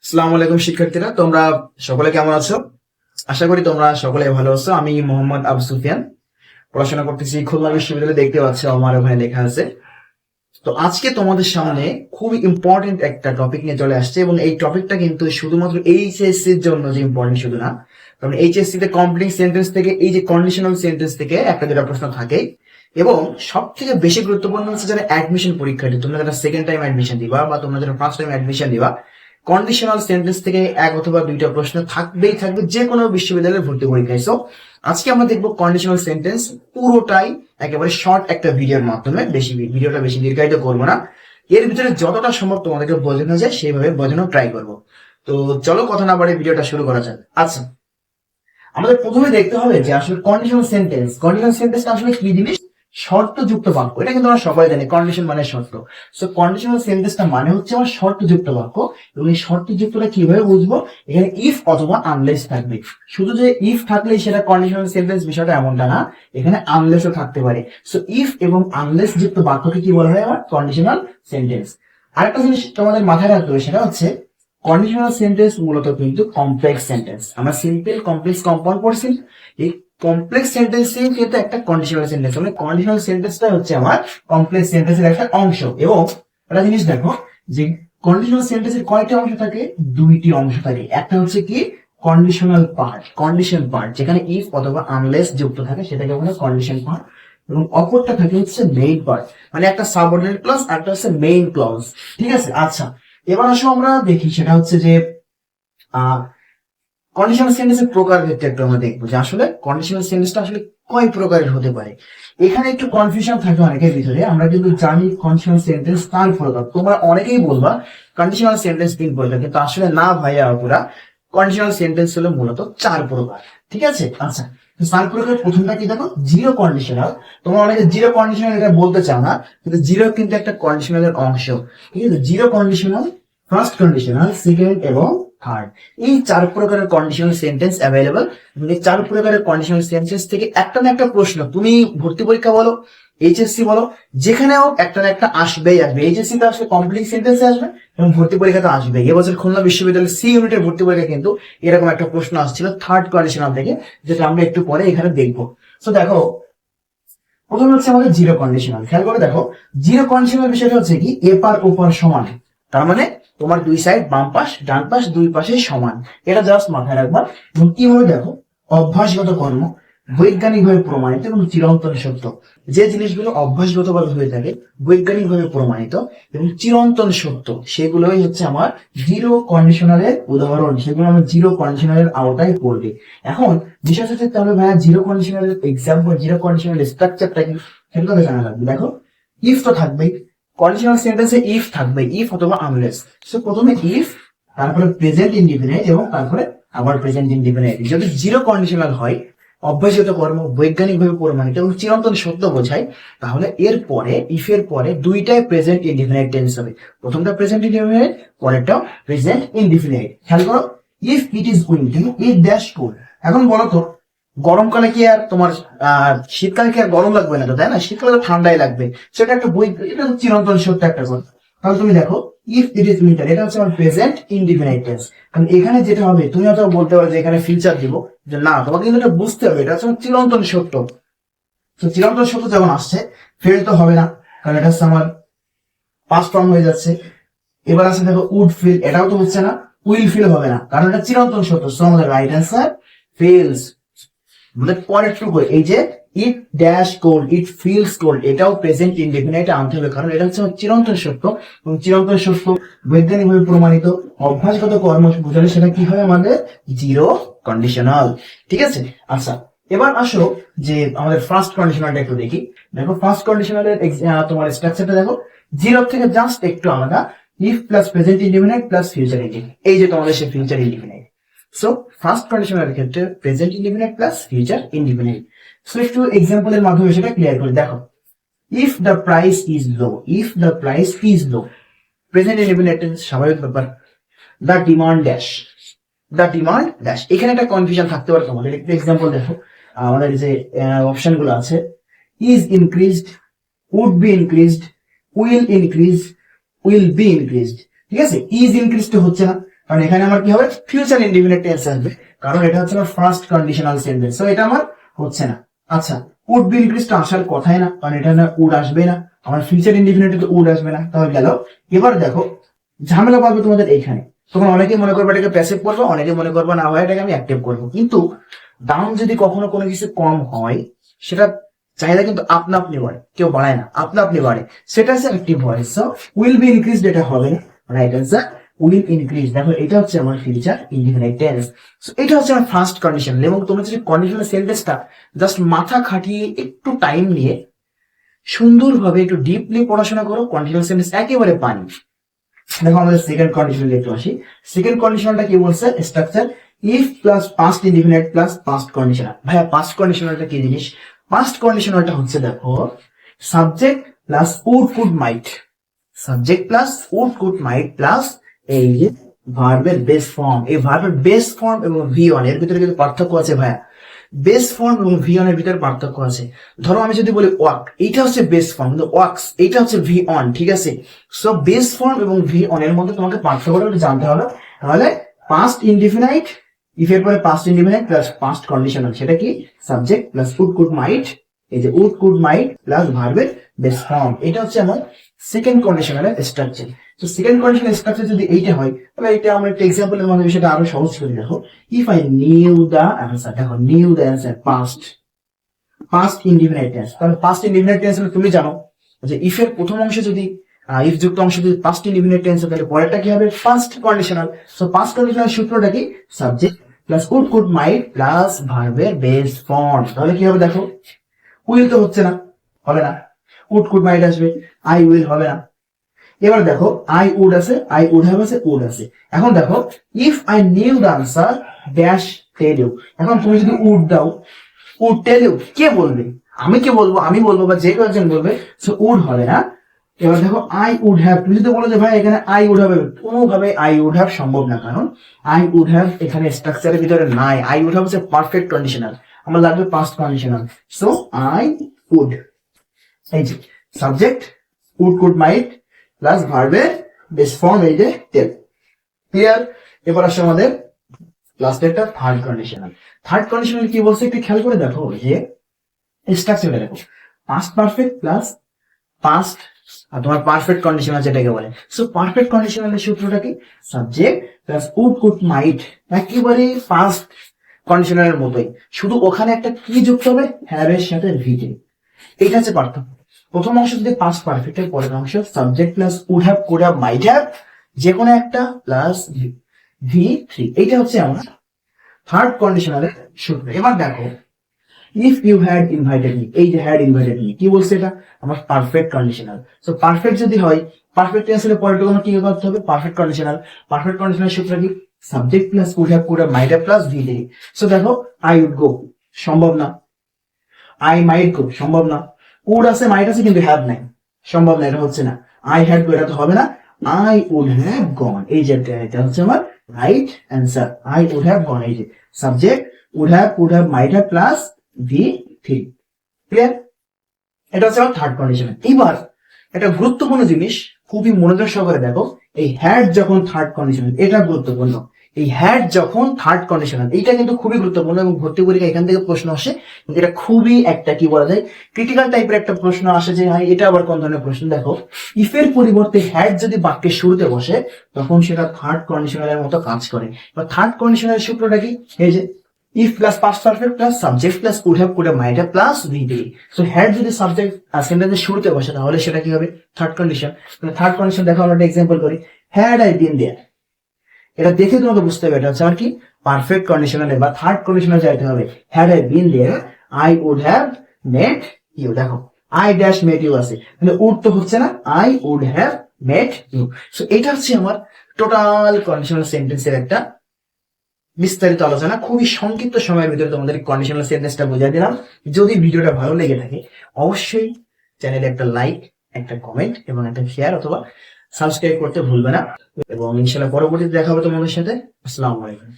আসসালামু আলাইকুম শিক্ষার্থীরা, তোমরা সকলে কেমন আছো? আশা করি তোমরা সকলে ভালো আছো। আমি মোহাম্মদ আবু সুফিয়ান, পড়াশোনা করতেছি খুলনা বিশ্ববিদ্যালয়ে, দেখতে পাচ্ছ আমার ওখানে লেখা আছে। তো আজকে তোমাদের সামনে খুবই ইম্পর্টেন্ট একটা টপিক নিয়ে চলে আসছে এবং এই টপিকটা কিন্তু শুধুমাত্র এইচএসসি এর জন্য যে ইম্পর্টেন্ট শুধু না, কারণ এইচএসসি তে কমপ্লিট সেন্টেন্স থেকে, এই যে কন্ডিশনাল সেন্টেন্স থেকে একটা দুটা প্রশ্ন থাকে এবং সব থেকে বেশি গুরুত্বপূর্ণ হচ্ছে যারা অ্যাডমিশন পরীক্ষাটি, তোমরা যারা সেকেন্ড টাইম অ্যাডমিশন দিবা বা তোমরা যারা ফার্স্ট টাইম অ্যাডমিশন দিবা কন্ডিশনাল সেন্টেন্স থেকে এক অথবা দুইটা প্রশ্ন থাকবেই থাকবে যে কোনো বিশ্ববিদ্যালয়ে ভর্তি পরীক্ষায় সো আজকে আমরা দেখব কন্ডিশনাল সেন্টেন্স পুরোটাই একেবারে শর্ট একটা ভিডিওর মাধ্যমে, বেশি ভিডিওটা বেশি দীর্ঘায়িত করব না। এর ভিতরে যতটা সম্ভব তোমাদেরকে বোঝানো যায়, সেইভাবে বোঝানো ট্রাই করব। তো চলো কথা না বাড়ে ভিডিওটা শুরু করা যাক। আচ্ছা আমাদের প্রথমে দেখতে হবে যে আসলে কন্ডিশনাল সেন্টেন্স কন্ডিশনাল সেন্টেন্স আসলে কি জিনিস? শর্তযুক্ত বাক্য। এটা কিন্তু আমরা সবাই জানি কন্ডিশন মানে শর্ত। সো কন্ডিশনাল সেন্টেন্সটা মানে হচ্ছে আমার শর্তযুক্ত বাক্য, এবং এই শর্তযুক্তটা কীভাবে বুঝব? এখানে ইফ অথবা আনলেস থাকবে। শুধু যে ইফ থাকলেই সেটা কন্ডিশনাল সেন্টেন্স বিষয়টা এমনটা না, এখানে আনলেসও থাকতে পারে। সো ইফ এবং আনলেস যুক্ত বাক্যকে কি বলা হয় আমার কন্ডিশনাল সেন্টেন্স আরেকটা জিনিস তোমাদের মাথায় রাখতে হবে, সেটা হচ্ছে কন্ডিশনাল সেন্টেন্স মূলত কিন্তু কমপ্লেক্স সেন্টেন্স আমরা সিম্পল কমপ্লেক্স কম্পাউন্ড পড়ছি। এই কমপ্লেক্স সেন্টেন্সিং কিন্তু একটা কন্ডিশনাল সেন্টেন্স মানে কন্ডিশনাল সেন্টেন্সটা হচ্ছে আমার কমপ্লেক্স সেন্টেন্সের একটা অংশ। এবং একটা জিনিস দেখো, যে কন্ডিশনাল সেন্টেন্সের কয়টা অংশ থাকে, দুইটি অংশ থাকে। একটা হচ্ছে কি? কন্ডিশনাল পার্ট কন্ডিশন পার্ট যেখানে ইফ অথবা আনলেস যুক্ত থাকে, সেটাকে বলে কন্ডিশন পার্ট এবং অপরটা থাকে হচ্ছে মেইন পার্ট মানে একটা সাবঅর্ডিনেট ক্লজ আর একটা হচ্ছে মেইন ক্লজ ঠিক আছে? আচ্ছা এবার আসো আমরা দেখি, সেটা হচ্ছে যে কন্ডিশনাল সেন্টেন্সের প্রকার ক্ষেত্রে একটু আমরা দেখব যে আসলে কন্ডিশনাল সেন্টেন্সটা আসলে কয় প্রকারের হতে পারে। এখানে একটু কনফিউশন থাকে অনেকের ভিতরে। আমরা কিন্তু জানি কন্ডিশনাল সেন্টেন্স তার প্রকার তোমরা অনেকেই বলবা কন্ডিশনাল সেন্টেন্স তিন প্রকার। কিন্তু আসলে না ভাইয়া পুরা কন্ডিশনাল সেন্টেন্স হলো মূলত চার প্রকার। ঠিক আছে? আচ্ছা চার প্রকার প্রথমটা কি দেখো? জিরো কন্ডিশনাল তোমরা অনেকে জিরো কন্ডিশনাল এটা বলতে চাও না, কিন্তু জিরো কিন্তু একটা কন্ডিশনালের অংশ। ঠিক আছে? Zero conditional first conditional second এবং থার্ড এই চার প্রকারের কন্ডিশনাল সেন্টেন্স অ্যাভেলেবল এই চার প্রকারের কন্ডিশনাল সেন্টেন্স থেকে একটা না একটা প্রশ্ন তুমি ভর্তি পরীক্ষা বলো এইচএসসি বলো যেখানেও একটা না একটা আসবেই আসবে। এইচএসসি তে আসলে কমপ্লিট সেন্টেন্স আসবে এবং ভর্তি পরীক্ষাতে আসবে এবছর খুলনা বিশ্ববিদ্যালয়ের সি ইউনিটের ভর্তি পরীক্ষা কিন্তু এরকম একটা প্রশ্ন আসছিল থার্ড কন্ডিশনাল থেকে যেটা আমরা একটু পরে এখানে দেখব। তো দেখো, প্রথম হচ্ছে আমাদের জিরো কন্ডিশনাল খেয়াল করে দেখো জিরো কন্ডিশনাল বিষয়টা হচ্ছে কি এপার ওপার সমান। তার মানে তোমার দুই সাইড বাম পাশ, ডান পাশ, দুই পাশে সমান। এটা জাস্ট মাথায় রাখবা। এবং কীভাবে দেখো? অভ্যাসগত কর্ম, বৈজ্ঞানিকভাবে প্রমাণিত এবং চিরন্তন সত্য। যে জিনিসগুলো অভ্যাসগতভাবে হয়ে থাকে, বৈজ্ঞানিকভাবে প্রমাণিত এবং চিরন্তন সত্য, সেগুলোই হচ্ছে আমার জিরো কন্ডিশনারের উদাহরণ। সেগুলো আমার জিরো কন্ডিশনারের আওতায় পড়বে। এখন বিষয় হচ্ছে তাহলে ভাইয়া জিরো কন্ডিশনারের এক্সাম্পল জিরো কন্ডিশনারের স্ট্রাকচারটা কি? সেগুলো জানা লাগবে। দেখো ইফ তো থাকবেই। কন্ডিশনাল সেন্টেন্সে ইফ থাকবে ইফ অথবা আনলেস সো প্রথমে ইফ তারপরে প্রেজেন্ট ইনডিফিনাইট এবং তারপরে আবার প্রেজেন্ট ইনডিফিনাইট যদি জিরো কন্ডিশনাল হয় অভ্যাসগত কর্ম বৈজ্ঞানিকভাবে প্রমাণিত এবং চিরন্তন সত্য বোঝায়, তাহলে এর পরে ইফ এর পরে দুইটাই প্রেজেন্ট ইনডিফিনাইট টেন্স হবে। প্রথমটা প্রেজেন্ট ইনডিফিনাইট পরেরটা প্রেজেন্ট ইনডিফিনাইট খেয়াল করো if it is winter it dash cool এখন বলো তো গরমকালে কি আর তোমার শীতকালে কি আর গরম লাগবে না তো, তাই না? শীতকালে ঠান্ডাই লাগবে। সেটা একটা বই, এটা হচ্ছে চিরন্তন সত্য একটা কথা তাহলে তুমি দেখো ইফ ইট ইজ উইন্টার এটা হচ্ছে আমার প্রেজেন্ট ইনডিফিনাইট টেন্স কারণ এখানে যেটা হবে, তুমি হয়তো বলতে পারো যে এখানে ফিউচার দিব, যে না, তোমাকে কিন্তু এটা বুঝতে হবে, এটা হচ্ছে চিরন্তন সত্য। তো চিরন্তন সত্য যখন আসছে ফেল তো হবে না, কারণ এটা হচ্ছে আমার পাস ফর্ম হয়ে যাচ্ছে। এবার আছে দেখো উড ফিল এটাও তো হচ্ছে না উইল ফিল হবে না, কারণ এটা চিরন্তন সত্য। সো আমাদের রাইট অ্যান্সার ফেলস আমাদের পরের টুকু এই যে it dash cold it feels cold এটাও প্রেজেন্ট ইনডেফিনাইট আনতে হবে, কারণ এটা হচ্ছে চিরন্তন সত্য, এবং চিরন্তন সত্য বৈজ্ঞানিকভাবে প্রমাণিত অভ্যাসগত কর্ম বোঝালে সেটা কি হয় আমাদের? জিরো কন্ডিশনাল ঠিক আছে? আচ্ছা এবার আসো যে আমাদের ফার্স্ট কন্ডিশনালটা একটু দেখি। দেখো ফার্স্ট কন্ডিশনালের তোমার স্ট্রাকচারটা দেখো। জিরো থেকে জাস্ট একটু আলাদা। If plus present indefinite plus future indefinite এই যে তোমাদের সে ফিউচার ইনডিফিনাইট সো ফার্স্ট কন্ডিশনের ক্ষেত্রে present indefinite plus future indefinite so একটু এক্সাম্পলের মাধ্যমে সেটা ক্লিয়ার করে, দেখো। If the price is low if the price is low present indefinite স্বাভাবিক ব্যাপার। The demand dash the demand dash এখানে একটা কনফিউশন থাকতে পারে তোমাদের, একটু এক্সাম্পল দেখো। আমাদের যে অপশনগুলো আছে is increased would be increased will increase will be increased ঠিক আছে? ইজ ইনক্রিজড হচ্ছে না। কারণ এখানে আমার কি হবে? ফিউচার ইন্ডিপেন্ডেন্ট টেন্স আসবে। কারণ এটা হচ্ছে আমার ফার্স্ট কন্ডিশনাল সেন্টেন্স তো এটা আমার হচ্ছে না। আচ্ছা উড বি ইনক্রিজটা আসার কথাই না। কারণ এটা না উড আসবে না। আমার ফিউচার ইন্ডিপেন্ডেন্ট তো উড আসবে না। তাহলে গেল। এবার দেখো, ঝামেলা পাবে তোমাদের এইখানে। তখন অনেকে মনে করবে এটাকে প্যাসিভ করব অনেকে মনে করবে না হয় এটাকে আমি অ্যাক্টিভ করব। কিন্তু দাম যদি কখনো কোনো কিছু কম হয়, সেটা চাহিদা কিন্তু আপনা আপনি বাড়ে। কেউ বাড়ায় না। আপনা আপনি বাড়ে। সেটা হচ্ছে active voice so will be increase এটা হবে রাইট অ্যান্সার উইল ইনক্রিজ। দেখো, এটা হচ্ছে আমার ফিউচার ইনডিফিনাইট সো এটা হচ্ছে আমার ফার্স্ট কন্ডিশন এবং তোমরা যদি কন্ডিশনাল সেন্টেন্সটা জাস্ট মাথা খাটিয়ে একটু টাইম নিয়ে সুন্দরভাবে একটু ডিপলি পড়াশোনা করো কন্টিনিউয়াস সেন্টেন্স একেবারে পানি। দেখো, আমাদের সেকেন্ড কন্ডিশন একটু আসি সেকেন্ড কন্ডিশনটা কি বলছে? Structure if plus past indefinite plus past conditional ভাইয়া পাস্ট কন্ডিশনালটা কি জিনিস? পাস্ট কন্ডিশনালটা হচ্ছে, দেখো subject plus would could might subject plus would could might plus এই যে ভার্বের বেস ফর্ম এই ভার্বের বেস ফর্ম এবং ভি ওয়ানের ভিতরে কিন্তু পার্থক্য আছে ভাইয়া। বেস ফর্ম এবং ভি অন এর ভিতরে পার্থক্য আছে। ধরো আমি যদি বলি ওয়াক এইটা হচ্ছে বেস ফর্ম কিন্তু ওয়াক্স এইটা হচ্ছে ভি অন ঠিক আছে? সো বেস ফর্ম এবং ভি অন এর মধ্যে তোমাকে পার্থক্যটা জানতে হবে। তাহলে পাস্ট ইনডিফিনাইট ইফ এর পরে past indefinite plus past conditional সেটা কি? Subject plus would could might এই যে উড কুড মাইট প্লাস ভার্বের বেস ফর্ম, এটা হচ্ছে আমার সেকেন্ড কন্ডিশনালের স্ট্রাকচার তো সেকেন্ড কন্ডিশনাল স্ট্রাকচার যদি এইটা হয়, তাহলে এটা আমরা একটা এক্সাম্পলের মাধ্যমে সেটা আরও সহজ করে দেখো if I knew the answer দেখো knew the answer past past indefinite tense তাহলে পাস্ট ইনডিফিনাইট টেন্স তুমি জানো যে ইফ এর প্রথম অংশে যদি ইফ যুক্ত অংশ যদি পাস্ট ইনডিফিনাইট টেন্স তাহলে পরেরটা কি হবে? First conditional so past conditional সূত্রটা কি? Subject plus would could might plus ভার্বের বেস ফর্ম তাহলে কি হবে দেখো? উইল তো হচ্ছে না, হবে না। উড কুড মাইট আসবে। আই উইল হবে না। এবার দেখো আই উড আছে আই উড হ্যাভ আছে উড আছে। এখন দেখো if I knew the answer dash tell you এখন তুমি যদি উড দাও উড টেল ইউ কে বলবে? আমি কে বলব? আমি বলব বা যে কেউ একজন বলবে, সো উড হবে না। এবার দেখো আই উড হ্যাভ তুমি যদি বলো যে ভাই, এখানে আই উড হবে কোনোভাবে আই উড হ্যাভ সম্ভব না। কারণ আই উড হ্যাভ এখানে স্ট্রাকচারের ভিতরে নাই। আই উড হ্যাভ হচ্ছে পারফেক্ট কন্ডিশনাল আমার লাগবে past conditional so I would এই যে subject would could might plus ভার্বের বেস ফর্ম এই যে টেল ক্লিয়ার এবার আসে আমাদের লাস্ট একটা থার্ড কন্ডিশনাল থার্ড কন্ডিশনাল কি বলছে একটু খেয়াল করে দেখো যে স্ট্রাকচারটা দেখো। পাস্ট পারফেক্ট প্লাস পাস্ট আর তোমার পারফেক্ট কন্ডিশনাল যেটাকে বলে। সো পারফেক্ট কন্ডিশনালের সূত্রটা কি? Subject plus would could might একেবারে পাস্ট কন্ডিশনালের মতোই। শুধু ওখানে একটা কি যুক্ত হবে? হ্যাভ এর সাথে ভিটে এটা হচ্ছে পার্থক্য। প্রথম অংশ যদি পাস্ট পারফেক্ট এর পরের অংশ subject plus would have could have might have যে কোনো একটা প্লাস ভি থ্রি এইটা হচ্ছে আমার থার্ড কন্ডিশনালের সূত্র। এবার দেখো if you had invited me এই যে হ্যাড ইনভাইটেড মি কি বলছে এটা? আমার পারফেক্ট কন্ডিশনাল সো পারফেক্ট যদি হয় পারফেক্ট টেন্সের আমার কি করতে হবে? পারফেক্ট কন্ডিশনাল পারফেক্ট কন্ডিশনাল সূত্র কি? Subject plus could might have plus V three so দেখো আই উড গো সম্ভব না। আই মাইট গো সম্ভব না। উড আছে মাইট আছে, কিন্তু হ্যাভ নাই। সম্ভব না, এটা হচ্ছে না। আই হ্যাড গো এটা তো হবে না। আই উড হ্যাভ গন এই যে এটা হচ্ছে আমার right answer I would have gone এই যে subject would have would have might have plus V three clear এটা হচ্ছে আমার থার্ড কন্ডিশন এবার এটা গুরুত্বপূর্ণ জিনিস খুবই মনোযোগ সহকারে দেখো। এই হ্যাড যখন থার্ড কন্ডিশন এটা গুরুত্বপূর্ণ। এই হ্যাড যখন থার্ড কন্ডিশনাল এইটা কিন্তু খুবই গুরুত্বপূর্ণ এবং ভর্তি পরীক্ষা এখান থেকে প্রশ্ন আসে, কিন্তু এটা খুবই একটা কি বলা যায় ক্রিটিক্যাল টাইপের একটা প্রশ্ন আসে যে ভাই এটা আবার কোন ধরনের প্রশ্ন? দেখো ইফের পরিবর্তে হ্যাড যদি বাক্যের শুরুতে বসে, তখন সেটা থার্ড কন্ডিশনালের মতো কাজ করে। বা থার্ড কন্ডিশনালের সূত্রটা কি? এই যে if plus past perfect plus subject plus could have could have have plus V D so had যদি সাবজেক্ট সেন্টেন্সের শুরুতে বসে, তাহলে সেটা কি হবে? থার্ড কন্ডিশন থার্ড কন্ডিশন দেখো, আমরা একটা এক্সাম্পল করি। হ্যাড আই বিন দেয়ার এটা দেখে তোমাকে বুঝতে হবে, এটা হচ্ছে আমার কি? পারফেক্ট কন্ডিশনালে বা থার্ড কন্ডিশনালে যাইতে হবে had I been there I would have met you দেখো আই ড্যাশ মেট ইউ আছে। কিন্তু উড তো হচ্ছে না I would have met you so এটা হচ্ছে আমার টোটাল কন্ডিশনাল সেন্টেন্সের একটা বিস্তারিত আলোচনা। খুবই সংক্ষিপ্ত সময়ের ভিতরে তোমাদের কন্ডিশনাল সেন্টেন্সটা বুঝিয়ে দিলাম। যদি ভিডিওটা ভালো লেগে থাকে, অবশ্যই চ্যানেলে একটা লাইক একটা কমেন্ট এবং একটা শেয়ার অথবা সাবস্ক্রাইব করতে ভুলবে না। এবং ইনশাল্লাহ পরবর্তীতে দেখা হবে তোমাদের সাথে। আসসালামু আলাইকুম।